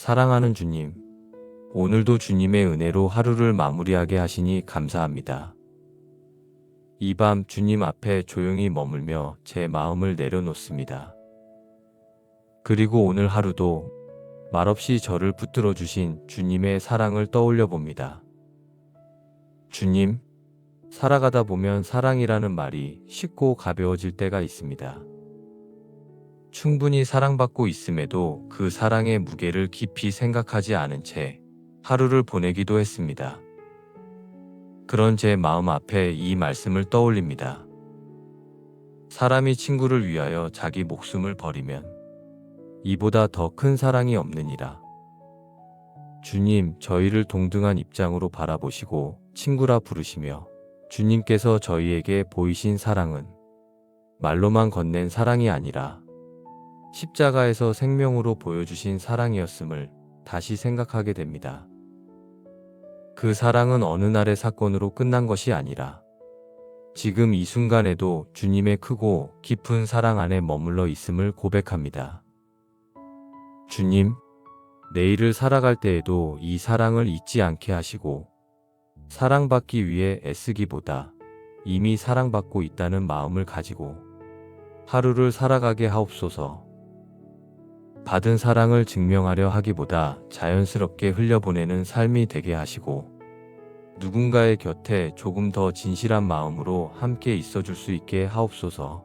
사랑하는 주님, 오늘도 주님의 은혜로 하루를 마무리하게 하시니 감사합니다. 이 밤 주님 앞에 조용히 머물며 제 마음을 내려놓습니다. 그리고 오늘 하루도 말없이 저를 붙들어 주신 주님의 사랑을 떠올려 봅니다. 주님, 살아가다 보면 사랑이라는 말이 쉽고 가벼워질 때가 있습니다. 충분히 사랑받고 있음에도 그 사랑의 무게를 깊이 생각하지 않은 채 하루를 보내기도 했습니다. 그런 제 마음 앞에 이 말씀을 떠올립니다. 사람이 친구를 위하여 자기 목숨을 버리면 이보다 더 큰 사랑이 없느니라. 주님, 저희를 동등한 입장으로 바라보시고 친구라 부르시며 주님께서 저희에게 보이신 사랑은 말로만 건넨 사랑이 아니라 십자가에서 생명으로 보여주신 사랑이었음을 다시 생각하게 됩니다. 그 사랑은 어느 날의 사건으로 끝난 것이 아니라 지금 이 순간에도 주님의 크고 깊은 사랑 안에 머물러 있음을 고백합니다. 주님, 내일을 살아갈 때에도 이 사랑을 잊지 않게 하시고 사랑받기 위해 애쓰기보다 이미 사랑받고 있다는 마음을 가지고 하루를 살아가게 하옵소서. 받은 사랑을 증명하려 하기보다 자연스럽게 흘려보내는 삶이 되게 하시고 누군가의 곁에 조금 더 진실한 마음으로 함께 있어줄 수 있게 하옵소서.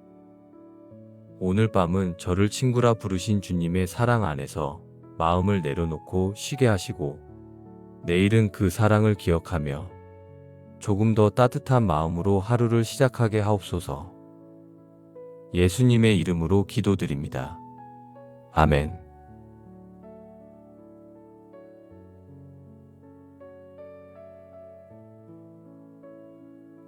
오늘 밤은 저를 친구라 부르신 주님의 사랑 안에서 마음을 내려놓고 쉬게 하시고 내일은 그 사랑을 기억하며 조금 더 따뜻한 마음으로 하루를 시작하게 하옵소서. 예수님의 이름으로 기도드립니다. 아멘.